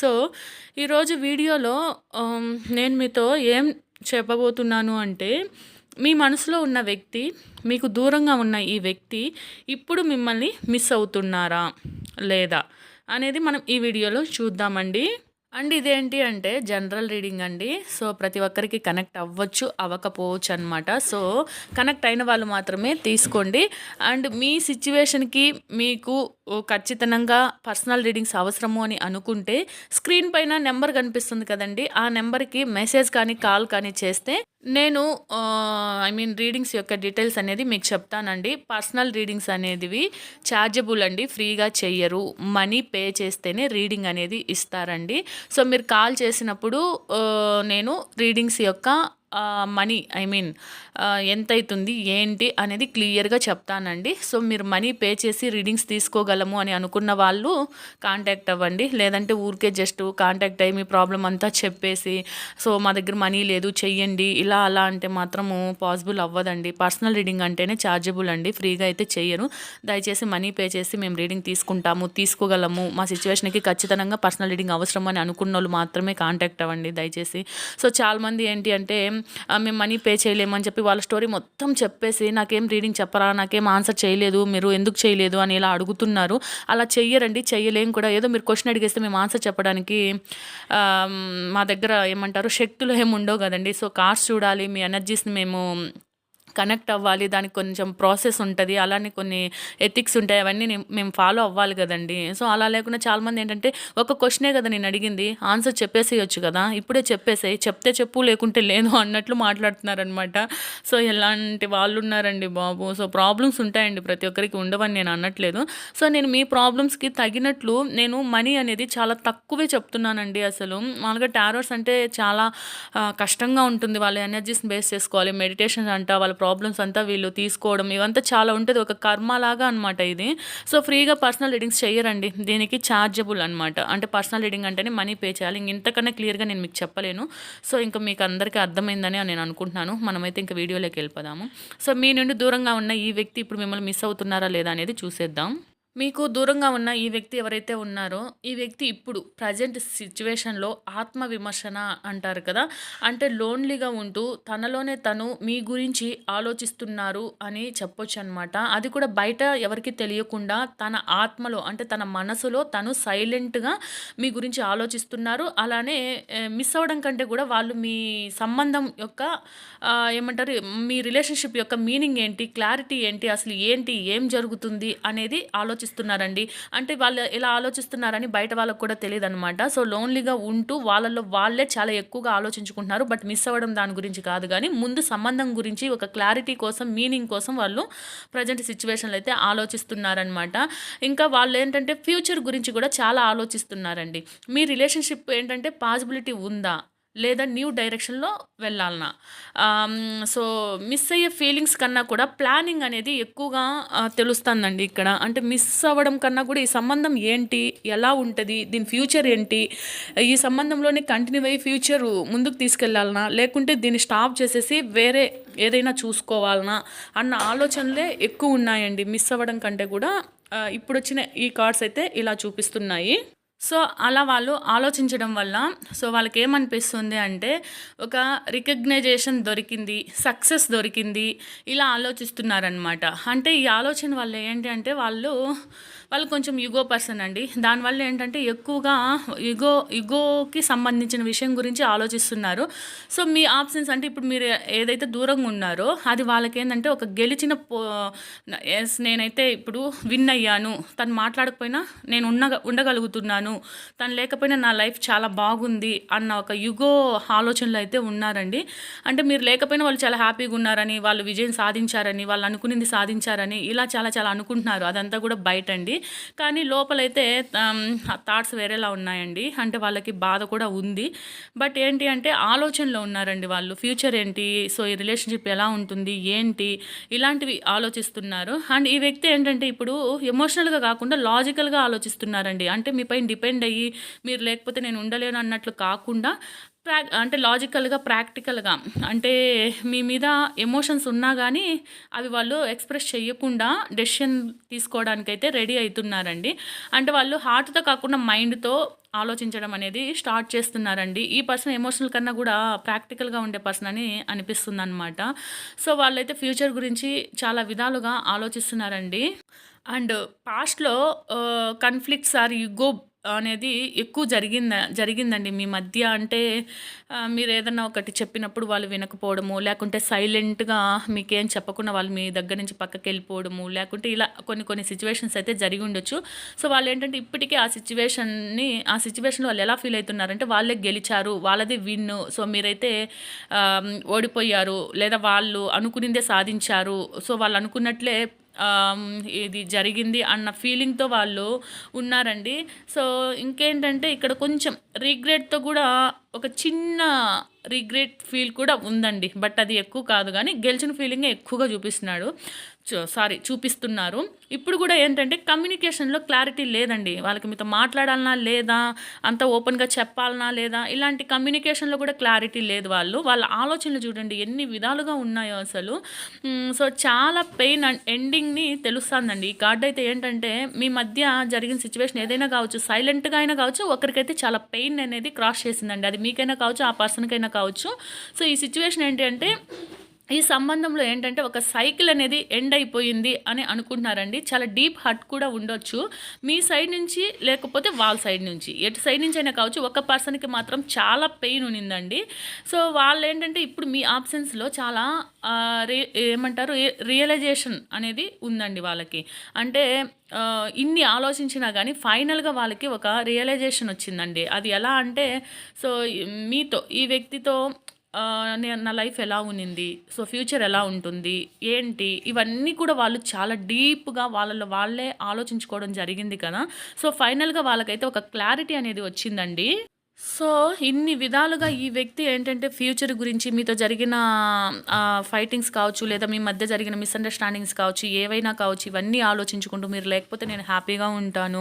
So ఈరోజు వీడియోలో నేను మీతో ఏం చెప్పబోతున్నాను అంటే మీ మనసులో ఉన్న వ్యక్తి మీకు దూరంగా ఉన్న ఈ వ్యక్తి ఇప్పుడు మిమ్మల్ని మిస్ అవుతున్నారా లేదా అనేది మనం ఈ వీడియోలో చూద్దామండి. అండ్ ఇదేంటి అంటే జనరల్ రీడింగ్ అండి. సో ప్రతి ఒక్కరికి కనెక్ట్ అవ్వచ్చు అవ్వకపోవచ్చు అనమాట సో కనెక్ట్ అయిన వాళ్ళు మాత్రమే తీసుకోండి. అండ్ మీ సిచ్యువేషన్కి మీకు ఖచ్చితంగా పర్సనల్ రీడింగ్స్ అవసరము అని అనుకుంటే స్క్రీన్ పైన నెంబర్ కనిపిస్తుంది కదండి. ఆ నెంబర్కి మెసేజ్ కానీ కాల్ కానీ చేస్తే నేను ఐ మీన్ రీడింగ్స్ యొక్క డీటెయిల్స్ అనేది మీకు చెప్తానండి. పర్సనల్ రీడింగ్స్ అనేవి ఛార్జబుల్ అండి ఫ్రీగా చెయ్యరు. మనీ పే చేస్తేనే రీడింగ్ అనేది ఇస్తారండి. సో మీరు కాల్ చేసినప్పుడు నేను రీడింగ్స్ యొక్క మనీ ఐ మీన్ ఎంత అవుతుంది ఏంటి అనేది క్లియర్గా చెప్తానండి. సో మీరు మనీ పే చేసి రీడింగ్స్ తీసుకోగలము అని అనుకున్న వాళ్ళు కాంటాక్ట్ అవ్వండి. లేదంటే ఊరికే జస్ట్ కాంటాక్ట్ అయ్యి మీ ప్రాబ్లం అంతా చెప్పేసి సో మా దగ్గర మనీ లేదు చెయ్యండి ఇలా అలా అంటే మాత్రము పాసిబుల్ అవ్వదండి. పర్సనల్ రీడింగ్ అంటేనే ఛార్జబుల్ అండి ఫ్రీగా అయితే చెయ్యను దయచేసి మనీ పే చేసి మేము రీడింగ్ తీసుకుంటాము తీసుకోగలము. మా సిచ్యువేషన్కి ఖచ్చితంగా పర్సనల్ రీడింగ్ అవసరం అని అనుకున్న వాళ్ళు మాత్రమే కాంటాక్ట్ అవ్వండి దయచేసి. సో చాలామంది ఏంటి అంటే మేము మనీ పే చేయలేమని చెప్పి వాళ్ళ స్టోరీ మొత్తం చెప్పేసి నాకేం రీడింగ్ చెప్పరా నాకేం ఆన్సర్ చేయలేదు మీరు ఎందుకు చేయలేదు అని ఇలా అడుగుతున్నారు. అలా చెయ్యరండి చెయ్యలేం కూడా. ఏదో మీరు క్వశ్చన్ అడిగేస్తే మేము ఆన్సర్ చెప్పడానికి మా దగ్గర ఏమంటారు శక్తులు ఏమి ఉండవు కదండి. సో కార్డ్స్ చూడాలి మీ ఎనర్జీస్ని మేము కనెక్ట్ అవ్వాలి దానికి కొంచెం ప్రాసెస్ ఉంటుంది అలానే కొన్ని ఎథిక్స్ ఉంటాయి అవన్నీ మేము ఫాలో అవ్వాలి కదండి. సో అలా లేకుండా చాలామంది ఏంటంటే ఒక క్వశ్చనే కదా నేను అడిగింది ఆన్సర్ చెప్పేసేయచ్చు కదా ఇప్పుడే చెప్పేసేయి చెప్తే చెప్పు లేకుంటే లేదు అన్నట్లు మాట్లాడుతున్నారనమాట సో ఎలాంటి వాళ్ళు ఉన్నారండి బాబు? సో ప్రాబ్లమ్స్ ఉంటాయండి ప్రతి ఒక్కరికి ఉండవని నేను అనట్లేదు. సో నేను మీ ప్రాబ్లమ్స్కి తగినట్లు నేను మనీ అనేది చాలా తక్కువే చెప్తున్నానండి అసలు. మామూలుగా టారోస్ అంటే చాలా కష్టంగా ఉంటుంది వాళ్ళ ఎనర్జీస్ని బేస్ చేసుకోవాలి మెడిటేషన్ అంట వాళ్ళ ప్రాబ్లమ్స్ అంతా వీళ్ళు తీసుకోవడం ఇవంతా చాలా ఉంటుంది. ఒక కర్మ లాగా అనమాట ఇది. సో ఫ్రీగా పర్సనల్ రీడింగ్స్ చేయరండి. దీనికి ఛార్జబుల్ అనమాట అంటే పర్సనల్ రీడింగ్ అంటేనే మనీ పే చేయాలి. ఇంక ఇంతకన్నా క్లియర్గా నేను మీకు చెప్పలేను. సో ఇంకా మీకు అందరికీ అర్థమైందని నేను అనుకుంటున్నాను. మనమైతే ఇంకా వీడియోలోకి వెళ్ళిపోదాము. సో మీ నుండి దూరంగా ఉన్న ఈ వ్యక్తి ఇప్పుడు మిమ్మల్ని మిస్ అవుతున్నారా లేదా అనేది చూసేద్దాం. మీకు దూరంగా ఉన్న ఈ వ్యక్తి ఎవరైతే ఉన్నారో ఈ వ్యక్తి ఇప్పుడు ప్రజెంట్ సిచ్యువేషన్లో ఆత్మ విమర్శన అంటారు కదా? అంటే లోన్లీగా ఉంటూ తనలోనే తను మీ గురించి ఆలోచిస్తున్నారు అని చెప్పొచ్చు అనమాట అది కూడా బయట ఎవరికి తెలియకుండా తన ఆత్మలో అంటే తన మనసులో తను సైలెంట్గా మీ గురించి ఆలోచిస్తున్నారు. అలానే మిస్ అవ్వడం కంటే కూడా వాళ్ళు మీ సంబంధం యొక్క ఏమంటారు మీ రిలేషన్షిప్ యొక్క మీనింగ్ ఏంటి క్లారిటీ ఏంటి అసలు ఏంటి ఏం జరుగుతుంది అనేది ఆలోచి ఆలోచిస్తున్నారండి. అంటే వాళ్ళు ఎలా ఆలోచిస్తున్నారని బయట వాళ్ళకు కూడా తెలియదు అనమాట సో లోన్లీగా ఉంటూ వాళ్ళలో వాళ్ళే చాలా ఎక్కువగా ఆలోచించుకుంటున్నారు. బట్ మిస్ అవ్వడం దాని గురించి కాదు కానీ ముందు సంబంధం గురించి ఒక క్లారిటీ కోసం మీనింగ్ కోసం వాళ్ళు ప్రజెంట్ సిచ్యువేషన్లో అయితే ఆలోచిస్తున్నారనమాట ఇంకా వాళ్ళు ఏంటంటే ఫ్యూచర్ గురించి కూడా చాలా ఆలోచిస్తున్నారండి. మీ రిలేషన్షిప్ ఏంటంటే పాసిబిలిటీ ఉందా? లేదా న్యూ డైరెక్షన్లో వెళ్ళాలన్నా సో మిస్ అయ్యే ఫీలింగ్స్ కన్నా కూడా ప్లానింగ్ అనేది ఎక్కువగా తెలుస్తుందండి ఇక్కడ. అంటే మిస్ అవ్వడం కన్నా కూడా ఈ సంబంధం ఏంటి? ఎలా ఉంటుంది? దీని ఫ్యూచర్ ఏంటి? ఈ సంబంధంలోనే కంటిన్యూ అయ్యి ఫ్యూచర్ ముందుకు తీసుకెళ్ళాలనా? లేకుంటే దీన్ని స్టాప్ చేసేసి వేరే ఏదైనా చూసుకోవాలనా? అన్న ఆలోచనలే ఎక్కువ ఉన్నాయండి. మిస్ అవ్వడం కంటే కూడా ఇప్పుడు వచ్చిన ఈ కార్డ్స్ అయితే ఇలా చూపిస్తున్నాయి. సో అలా వాళ్ళు ఆలోచించడం వల్ల సో వాళ్ళకి ఏమనిపిస్తుంది అంటే ఒక రికగ్నైజేషన్ దొరికింది సక్సెస్ దొరికింది ఇలా ఆలోచిస్తున్నారనమాట అంటే ఈ ఆలోచన వల్ల ఏంటి అంటే వాళ్ళు వాళ్ళు కొంచెం యుగో పర్సన్ అండి. దానివల్ల ఏంటంటే ఎక్కువగా యుగో యుగోకి సంబంధించిన విషయం గురించి ఆలోచిస్తున్నారు. సో మీ ఆప్షన్స్ అంటే ఇప్పుడు మీరు ఏదైతే దూరంగా ఉన్నారో అది వాళ్ళకి ఏంటంటే ఒక గెలిచిన పో ఎస్ నేనైతే ఇప్పుడు విన్ అయ్యాను. తను మాట్లాడకపోయినా నేను ఉన్న ఉండగలుగుతున్నాను. తను లేకపోయినా నా లైఫ్ చాలా బాగుంది అన్న ఒక యుగో ఆలోచనలో అయితే ఉన్నారండి. అంటే మీరు లేకపోయినా వాళ్ళు చాలా హ్యాపీగా ఉన్నారని వాళ్ళు విజయం సాధించారని వాళ్ళు అనుకునింది సాధించారని ఇలా చాలా చాలా అనుకుంటున్నారు. అదంతా కూడా బయట అండి కానీ లోపలైతే థాట్స్ వేరేలా ఉన్నాయండి. అంటే వాళ్ళకి బాధ కూడా ఉంది. బట్ ఏంటి అంటే ఆలోచనలో ఉన్నారండి వాళ్ళు. ఫ్యూచర్ ఏంటి? సో ఈ రిలేషన్షిప్ ఎలా ఉంటుంది? ఏంటి? ఇలాంటివి ఆలోచిస్తున్నారు. అండ్ ఈ వ్యక్తి ఏంటంటే ఇప్పుడు ఎమోషనల్గా కాకుండా లాజికల్గా ఆలోచిస్తున్నారండి. అంటే మీ పైన డిపెండ్ అయ్యి మీరు లేకపోతే నేను ఉండలేను అన్నట్లు కాకుండా ప్రా అంటే లాజికల్గా ప్రాక్టికల్గా అంటే మీ మీద ఎమోషన్స్ ఉన్నా కానీ అవి వాళ్ళు ఎక్స్ప్రెస్ చేయకుండా డెసిషన్ తీసుకోవడానికైతే రెడీ అవుతున్నారండి అంటే వాళ్ళు హార్ట్తో కాకుండా మైండ్తో ఆలోచించడం అనేది స్టార్ట్ చేస్తున్నారండి. ఈ పర్సన్ ఎమోషనల్ కన్నా కూడా ప్రాక్టికల్గా ఉండే పర్సన్ అని అనిపిస్తుంది అనమాట సో వాళ్ళైతే ఫ్యూచర్ గురించి చాలా విధాలుగా ఆలోచిస్తున్నారండి. అండ్ పాస్ట్లో కన్ఫ్లిక్ట్స్ ఆర్ యుగో అనేది ఎక్కువ జరిగింద జరిగిందండి. మీ మధ్య అంటే మీరు ఏదన్నా ఒకటి చెప్పినప్పుడు వాళ్ళు వినకపోవడము లేకుంటే సైలెంట్గా మీకేం చెప్పకుండా వాళ్ళు మీ దగ్గర నుంచి పక్కకి వెళ్ళిపోవడము లేకుంటే ఇలా కొన్ని కొన్ని సిచ్యువేషన్స్ అయితే జరిగి ఉండొచ్చు. సో వాళ్ళు ఏంటంటే ఇప్పటికీ ఆ సిచ్యువేషన్ని ఆ సిచ్యువేషన్ వాళ్ళు ఎలా ఫీల్ అవుతున్నారంటే వాళ్ళే గెలిచారు వాళ్ళది విన్ సో మీరైతే ఓడిపోయారు లేదా వాళ్ళు అనుకునిందే సాధించారు. సో వాళ్ళు అనుకున్నట్లే ఇది జరిగింది అన్న ఫీలింగ్తో వాళ్ళు ఉన్నారండి. సో ఇంకేంటంటే ఇక్కడ కొంచెం రిగ్రెట్తో కూడా ఒక చిన్న రిగ్రెట్ ఫీల్ కూడా ఉందండి. బట్ అది ఎక్కువ కాదు కానీ గెలిచిన ఫీలింగే ఎక్కువగా చూపిస్తున్నాడు. సారీ చూపిస్తున్నారు. ఇప్పుడు కూడా ఏంటంటే కమ్యూనికేషన్లో క్లారిటీ లేదండి. వాళ్ళకి మీతో మాట్లాడాలనా లేదా అంత ఓపెన్గా చెప్పాలనా లేదా ఇలాంటి కమ్యూనికేషన్లో కూడా క్లారిటీ లేదు వాళ్ళు. వాళ్ళ ఆలోచనలు చూడండి ఎన్ని విధాలుగా ఉన్నాయో అసలు. సో చాలా పెయిన్ అండ్ ఎండింగ్ని తెలుస్తుందండి. ఈ కార్డ్ అయితే ఏంటంటే మీ మధ్య జరిగిన సిచ్యువేషన్ ఏదైనా కావచ్చు సైలెంట్గా అయినా కావచ్చు ఒకరికైతే చాలా పెయిన్ అనేది క్రాస్ చేసిందండి. అది మీకైనా కావచ్చు ఆ పర్సన్కైనా కావచ్చు. సో ఈ సిచ్యువేషన్ ఏంటి అంటే ఈ సంబంధంలో ఏంటంటే ఒక సైకిల్ అనేది ఎండ్ అయిపోయింది అని అనుకుంటున్నారండి. చాలా డీప్ హర్ట్ కూడా ఉండొచ్చు. మీ సైడ్ నుంచి లేకపోతే వాళ్ళ సైడ్ నుంచి. ఎటు సైడ్ నుంచి అయినా కావచ్చు ఒక పర్సన్కి మాత్రం చాలా పెయిన్ ఉన్నిందండి. సో వాళ్ళు ఏంటంటే ఇప్పుడు మీ ఆప్షన్స్లో చాలా రే ఏమంటారు రియలైజేషన్ అనేది ఉందండి వాళ్ళకి. అంటే ఇన్ని ఆలోచించినా కానీ ఫైనల్గా వాళ్ళకి ఒక రియలైజేషన్ వచ్చిందండి. అది ఎలా అంటే సో మీతో ఈ వ్యక్తితో నా లైఫ్ ఎలా ఉన్నింది? సో ఫ్యూచర్ ఎలా ఉంటుంది? ఏంటి? ఇవన్నీ కూడా వాళ్ళు చాలా డీప్గా వాళ్ళలో వాళ్ళే ఆలోచించుకోవడం జరిగింది కదా. సో ఫైనల్గా వాళ్ళకైతే ఒక క్లారిటీ అనేది వచ్చిందండి. సో ఇన్ని విధాలుగా ఈ వ్యక్తి ఏంటంటే ఫ్యూచర్ గురించి మీతో జరిగిన ఫైటింగ్స్ కావచ్చు లేదా మీ మధ్య జరిగిన మిస్అండర్స్టాండింగ్స్ కావచ్చు ఏవైనా కావచ్చు ఇవన్నీ ఆలోచించుకుంటూ మీరు లేకపోతే నేను హ్యాపీగా ఉంటాను.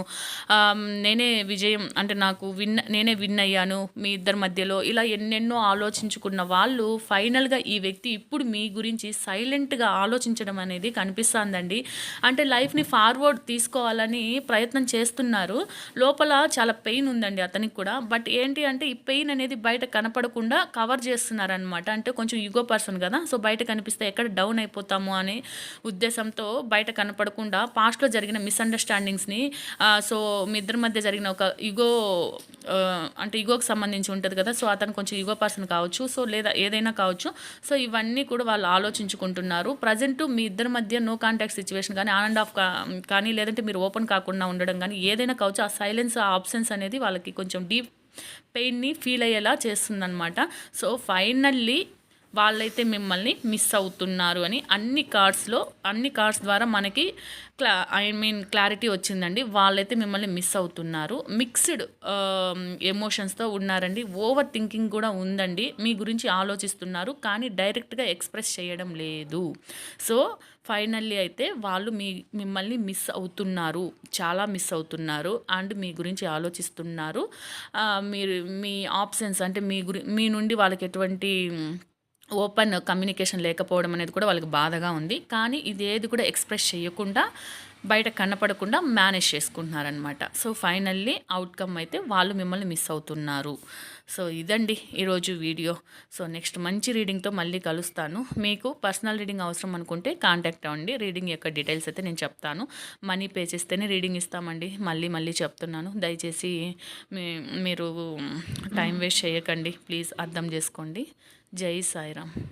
నేనే విజయం అంటే నాకు విన్ నేనే విన్ అయ్యాను మీ ఇద్దరి మధ్యలో. ఇలా ఎన్నెన్నో ఆలోచించుకున్న వాళ్ళు ఫైనల్గా ఈ వ్యక్తి ఇప్పుడు మీ గురించి సైలెంట్గా ఆలోచించడం అనేది కనిపిస్తుందండి. అంటే లైఫ్ని ఫార్వర్డ్ తీసుకోవాలని ప్రయత్నం చేస్తున్నారు. లోపల చాలా పెయిన్ ఉందండి అతనికి కూడా. బట్ ఏ ఏంటి అంటే ఈ పెయిన్ అనేది బయట కనపడకుండా కవర్ చేస్తున్నారనమాట అంటే కొంచెం యుగో పర్సన్ కదా సో బయట కనిపిస్తే ఎక్కడ డౌన్ అయిపోతాము అనే ఉద్దేశంతో బయట కనపడకుండా పాస్ట్లో జరిగిన మిస్అండర్స్టాండింగ్స్ని సో మీ ఇద్దరి మధ్య జరిగిన ఒక యుగో అంటే యుగోకి సంబంధించి ఉంటుంది కదా సో అతను కొంచెం యుగో పర్సన్ కావచ్చు సో లేదా ఏదైనా కావచ్చు సో ఇవన్నీ కూడా వాళ్ళు ఆలోచించుకుంటున్నారు. ప్రజెంట్ మీ ఇద్దరి మధ్య నో కాంటాక్ట్ సిచ్యువేషన్ కానీ ఆన్ అండ్ ఆఫ్ కానీ లేదంటే మీరు ఓపెన్ కాకుండా ఉండడం కానీ ఏదైనా కావచ్చు ఆ సైలెన్స్ ఆ ఆప్షన్స్ అనేది వాళ్ళకి కొంచెం డీప్ పెయిన్ని ఫీల్ అయ్యేలా చేస్తుందనమాట సో ఫైనల్లీ వాళ్ళైతే మిమ్మల్ని మిస్ అవుతున్నారు అని అన్ని కార్డ్స్లో అన్ని కార్డ్స్ ద్వారా మనకి క్లా ఐ మీన్ క్లారిటీ వచ్చిందండి. వాళ్ళైతే మిమ్మల్ని మిస్ అవుతున్నారు. మిక్స్డ్ ఎమోషన్స్తో um, ఉన్నారండి. ఓవర్ థింకింగ్ కూడా ఉందండి. మీ గురించి ఆలోచిస్తున్నారు కానీ డైరెక్ట్గా ఎక్స్ప్రెస్ చేయడం లేదు. సో ఫైనల్లీ అయితే వాళ్ళు మీ మిమ్మల్ని మిస్ అవుతున్నారు. చాలా మిస్ అవుతున్నారు అండ్ మీ గురించి ఆలోచిస్తున్నారు. Uh, మీరు మీ ఆప్షన్స్ అంటే మీ గురి మీ నుండి వాళ్ళకి ఎటువంటి ఓపెన్ కమ్యూనికేషన్ లేకపోవడం అనేది కూడా వాళ్ళకి బాధగా ఉంది. కానీ ఇది ఏది కూడా ఎక్స్ప్రెస్ చేయకుండా బయట కనపడకుండా మేనేజ్ చేసుకుంటున్నారనమాట సో ఫైనల్లీ అవుట్కమ్ అయితే వాళ్ళు మిమ్మల్ని మిస్ అవుతున్నారు. సో ఇదండి ఈరోజు వీడియో. సో నెక్స్ట్ మంచి రీడింగ్తో మళ్ళీ కలుస్తాను. మీకు పర్సనల్ రీడింగ్ అవసరం అనుకుంటే కాంటాక్ట్ అవ్వండి. రీడింగ్ యొక్క డీటెయిల్స్ అయితే నేను చెప్తాను. మనీ పే చేస్తేనే రీడింగ్ ఇస్తామండి. మళ్ళీ మళ్ళీ చెప్తున్నాను. దయచేసి మీరు టైం వేస్ట్ చేయకండి. ప్లీజ్ అర్థం చేసుకోండి. జై సాయిరామ్.